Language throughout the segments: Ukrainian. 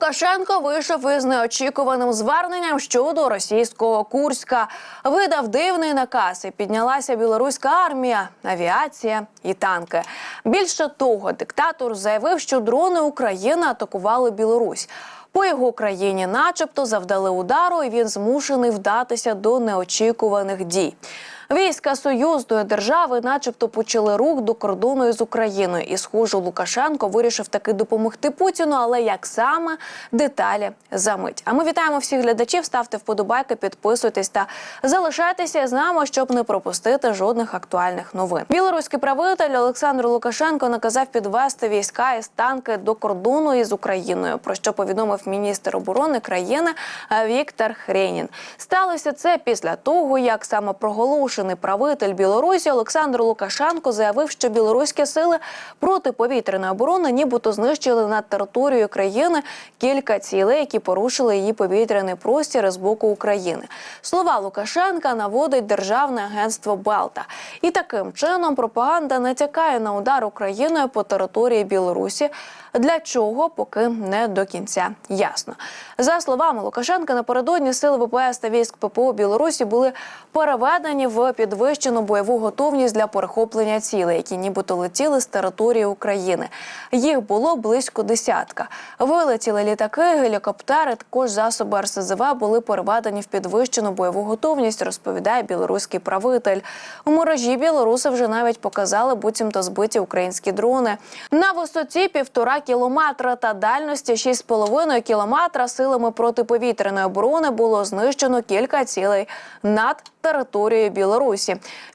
Лукашенко вийшов із неочікуваним зверненням щодо російського Курська. Видав дивний наказ і піднялася білоруська армія, авіація і танки. Більше того, диктатор заявив, що дрони України атакували Білорусь. По його країні, начебто, завдали удару, і він змушений вдатися до неочікуваних дій. Війська союзної держави, начебто, почали рух до кордону із Україною. І, схоже, Лукашенко вирішив таки допомогти Путіну, але як саме деталі за мить. А ми вітаємо всіх глядачів. Ставте вподобайки, підписуйтесь та залишайтеся з нами, щоб не пропустити жодних актуальних новин. Білоруський правитель Олександр Лукашенко наказав підвести війська із танки до кордону із Україною. Про що повідомив міністр оборони країни Віктор Хренін. Сталося це після того, як самопроголошений правитель Білорусі Олександр Лукашенко заявив, що білоруські сили протиповітряної оборони нібито знищили над територією країни кілька цілей, які порушили її повітряний простір з боку України. Слова Лукашенка наводить державне агентство Белта, і таким чином пропаганда натякає на удар Україною по території Білорусі. Для чого поки не до кінця ясно. За словами Лукашенка, напередодні сили ВПС та військ ППО Білорусі були переведені в підвищену бойову готовність для перехоплення цілей, які нібито летіли з території України. Їх було близько десятка. Вилетіли літаки, гелікоптери, також засоби РСЗВ були переведені в підвищену бойову готовність. Розповідає білоруський правитель. У мережі білоруси вже навіть показали буцімто збиті українські дрони на висоті півтора кілометра та дальності 6,5 кілометра силами протиповітряної оборони було знищено кілька цілей над територією Білорусі.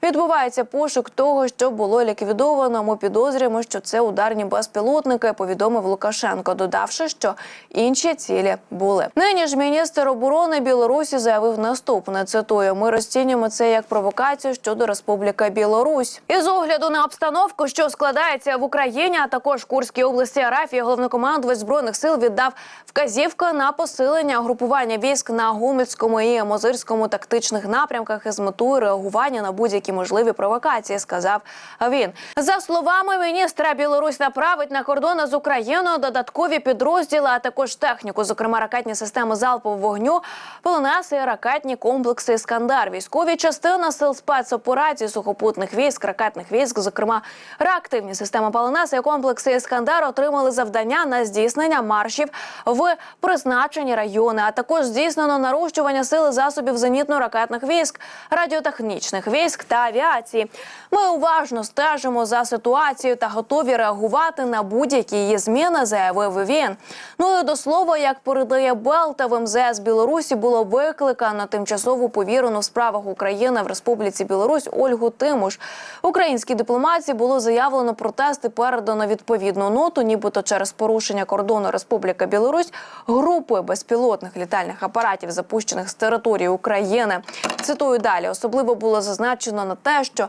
Відбувається пошук того, що було ліквідовано. Ми підозрюємо, що це ударні безпілотники. Повідомив Лукашенко, додавши, що інші цілі були. Нині ж міністр оборони Білорусі заявив наступне. Цитую: ми розцінюємо це як провокацію щодо Республіки Білорусь. І з огляду на обстановку, що складається в Україні, а також Курській області Арафії, головнокомандувач збройних сил віддав вказівку на посилення групування військ на Гомельському і Мозирському тактичних напрямках із метою реагування на будь-які можливі провокації. Сказав він за словами міністра. Білорусь направить на кордони з Україною додаткові підрозділи, а також техніку, зокрема ракетні системи залпового вогню, полонеси, ракетні комплекси Іскандар, військові частини сил спецоперацій, сухопутних військ, ракетних військ, зокрема реактивні системи полонеси і комплекси Іскандар отримали завдання на здійснення маршів в призначені райони, а також здійснено нарощування сили засобів зенітно-ракетних військ, радіотехнічних військ та авіації. Ми уважно стежимо за ситуацією та готові реагувати на будь-які її зміни, заявив він. Ну і до слова, як передає Белта в МЗС Білорусі, було викликано тимчасову повірену в справах України в Республіці Білорусь Ольгу Тимуш. Українській дипломатії було заявлено протести, передано відповідну ноту, нібито через порушення кордону Республіка Білорусь групою безпілотних літальних апаратів, запущених з території України. Цитую далі. Особливо було зазначено на те, що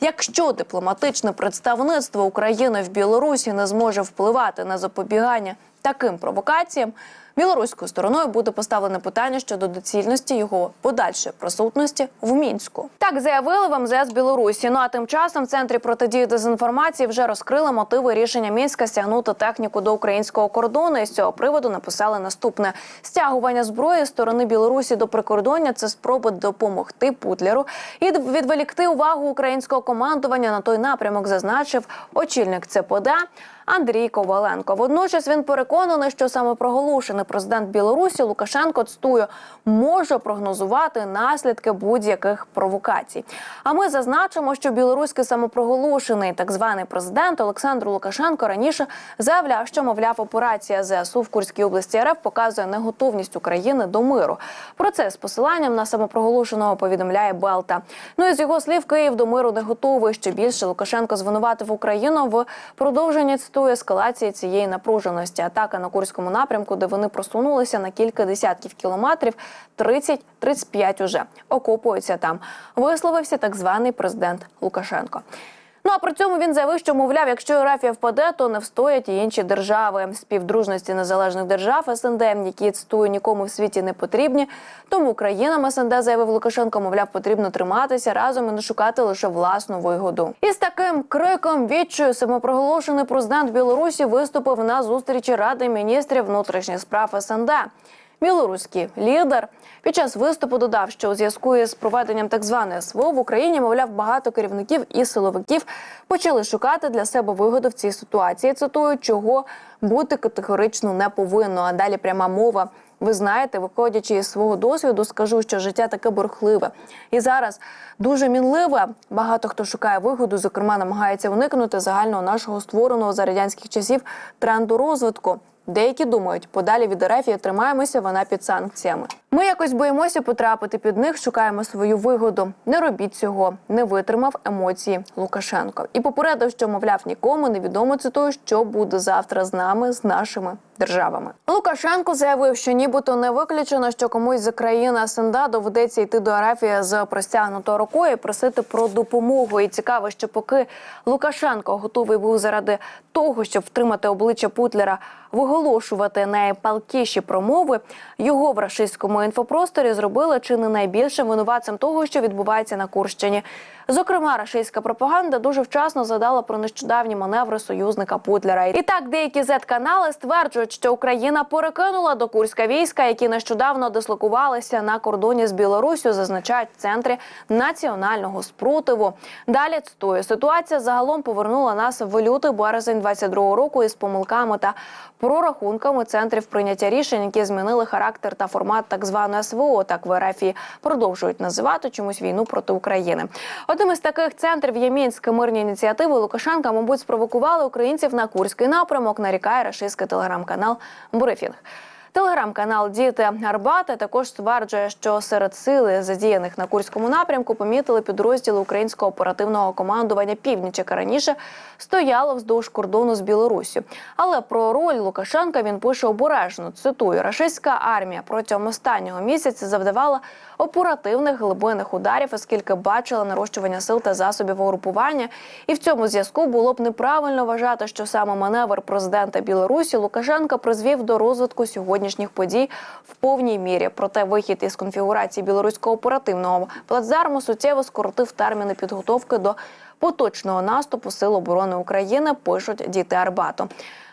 якщо дипломатичне представництво України в Білорусі не зможе впливати на запобігання таким провокаціям. Білоруською стороною буде поставлене питання щодо доцільності його подальшої присутності в мінську. Так заявили в МЗС Білорусі. Ну а тим часом в центрі протидії дезінформації вже розкрили мотиви рішення мінська стягнути техніку до українського кордону. І з цього приводу написали наступне стягування зброї сторони Білорусі до прикордоння. Це спроба допомогти Путлеру і відволікти увагу українського командування на той напрямок, зазначив очільник ЦПД. Андрій Коваленко. Водночас він переконаний, що саме проголошений президент Білорусі Лукашенко цтую може прогнозувати наслідки будь-яких провокацій. А ми зазначимо, що білоруський самопроголошений так званий президент Олександр Лукашенко раніше заявляв, що мовляв операція ЗСУ в Курській області РФ показує неготовність України до миру. Про це з посиланням на самопроголошеного повідомляє Белта. Ну і з його слів Київ до миру не готовий. Ще більше Лукашенко звинуватив Україну в продовженні цитую ескалації цієї напруженості. Атака на Курському напрямку, де вони просунулися на кілька десятків кілометрів, 30-35 уже окопуються там. Висловився так званий президент Лукашенко. Ну а при цьому він заявив, що мовляв, якщо Ерафія впаде, то не встоять і інші держави. Співдружності незалежних держав СНД, які цитую нікому в світі не потрібні. Тому країнам СНД заявив Лукашенко, мовляв, потрібно триматися разом і не шукати лише власну вигоду. І з таким криком відчую самопроголошений президент Білорусі виступив на зустрічі Ради міністрів внутрішніх справ СНД. Білоруський лідер під час виступу додав, що у зв'язку із проведенням так званої СВО в Україні, мовляв, багато керівників і силовиків почали шукати для себе вигоду в цій ситуації. Цитую, чого бути категорично не повинно. А далі пряма мова. Ви знаєте, виходячи із свого досвіду, скажу, що життя таке бурхливе і зараз дуже мінливе. Багато хто шукає вигоду, зокрема, намагається уникнути загального нашого створеного за радянських часів тренду розвитку. Деякі думають, подалі від Ерефії тримаємося, вона під санкціями. Ми якось боїмося потрапити під них, шукаємо свою вигоду. Не робіть цього, не витримав емоції Лукашенко. І попередив, що мовляв нікому невідомо цитую, що буде завтра з нами, з нашими державами. Лукашенко заявив, що нібито не виключено, що комусь з країни СНД доведеться йти до Арафії з простягнутою рукою і просити про допомогу. І цікаво, що поки Лукашенко готовий був заради того, щоб втримати обличчя Путлера, виголошувати найпалкіші промови, його в рашистському інфопросторі зробили чи не найбільшим винуватцем того, що відбувається на Курщині. Зокрема, рашистська пропаганда дуже вчасно задала про нещодавні маневри союзника Путлера. І так, деякі зет-канали стверджують, що Україна перекинула до Курська війська, які нещодавно дислокувалися на кордоні з Білоруссю, зазначають в центрі національного спротиву. Далі цитую, ситуація загалом повернула нас в лютий березень 22-го року із помилками та прорахунками центрів прийняття рішень, які змінили характер та формат так званої СВО. Так в РФ продовжують називати чомусь війну проти України. Одним із таких центрів є мінські мирні ініціативи Лукашенка, мабуть, спровокували українців на курський напрямок. Нарікає рашистський телеграм-канал Брифінг. Телеграм-канал Діти Арбата також стверджує, що серед сили, задіяних на курському напрямку, помітили підрозділи українського оперативного командування Північ, яке раніше стояло вздовж кордону з Білоруссю. Але про роль Лукашенка він пише обережно. Цитую: рашистська армія протягом останнього місяця завдавала оперативних глибинних ударів, оскільки бачила нарощування сил та засобів угрупування. І в цьому зв'язку було б неправильно вважати, що саме маневр президента Білорусі Лукашенка призвів до розвитку сьогоднішніх подій в повній мірі. Проте вихід із конфігурації білоруського оперативного плацдарму суттєво скоротив терміни підготовки до поточного наступу Сил оборони України. Пишуть діти Арбату.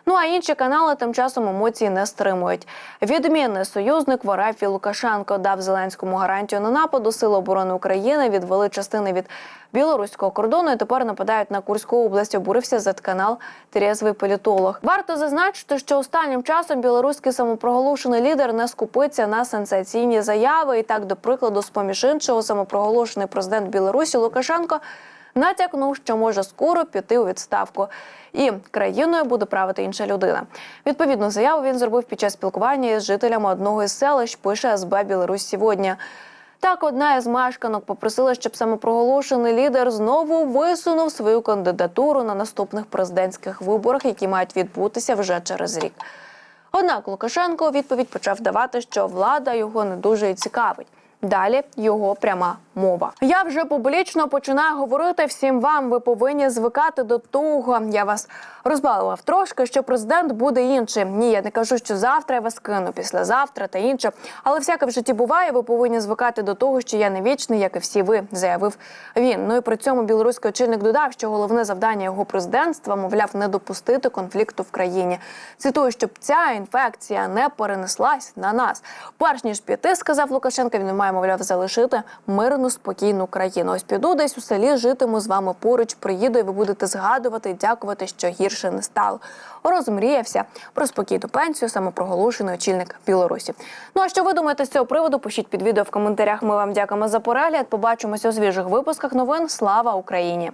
Ну а інші канали тим часом емоції не стримують. Відмінний союзник в Арафі Лукашенко дав Зеленському гарантію на нападу. Сили оборони України відвели частини від білоруського кордону і тепер нападають на Курську область. Обурився зет-канал Трєзвий політолог. Варто зазначити, що останнім часом білоруський самопроголошений лідер не скупиться на сенсаційні заяви. І так, до прикладу, з поміж іншого, самопроголошений президент Білорусі Лукашенко натякнув, що може скоро піти у відставку, і країною буде правити інша людина. Відповідну заяву він зробив під час спілкування з жителями одного із селищ. Пише СБ Білорусь сьогодні. Так, одна із мешканок попросила, щоб самопроголошений лідер знову висунув свою кандидатуру на наступних президентських виборах, які мають відбутися вже через рік. Однак Лукашенко у відповідь почав давати, що влада його не дуже цікавить. Далі його пряма мова. Я вже публічно починаю говорити всім вам. Ви повинні звикати до того. Я вас розбалував трошки, що президент буде іншим. Ні, я не кажу, що завтра я вас кину, післязавтра та інше. Але всяке в житті буває. Ви повинні звикати до того, що я не вічний, як і всі ви, заявив він. Ну і при цьому білоруський очільник додав, що головне завдання його президентства, мовляв, не допустити конфлікту в країні. Цитую, щоб ця інфекція не перенеслась на нас. Перш ніж піти, сказав Лукашенко, він має, мовляв, залишити мирну спокійну країну. Ось піду десь у селі, житиму з вами поруч. Приїду, і ви будете згадувати дякувати, що гірше не стало. Розмріявся про спокійну пенсію, самопроголошений очільник Білорусі. Ну а що ви думаєте з цього приводу? Пишіть під відео в коментарях. Ми вам дякуємо за перегляд. Побачимося у свіжих випусках новин. Слава Україні!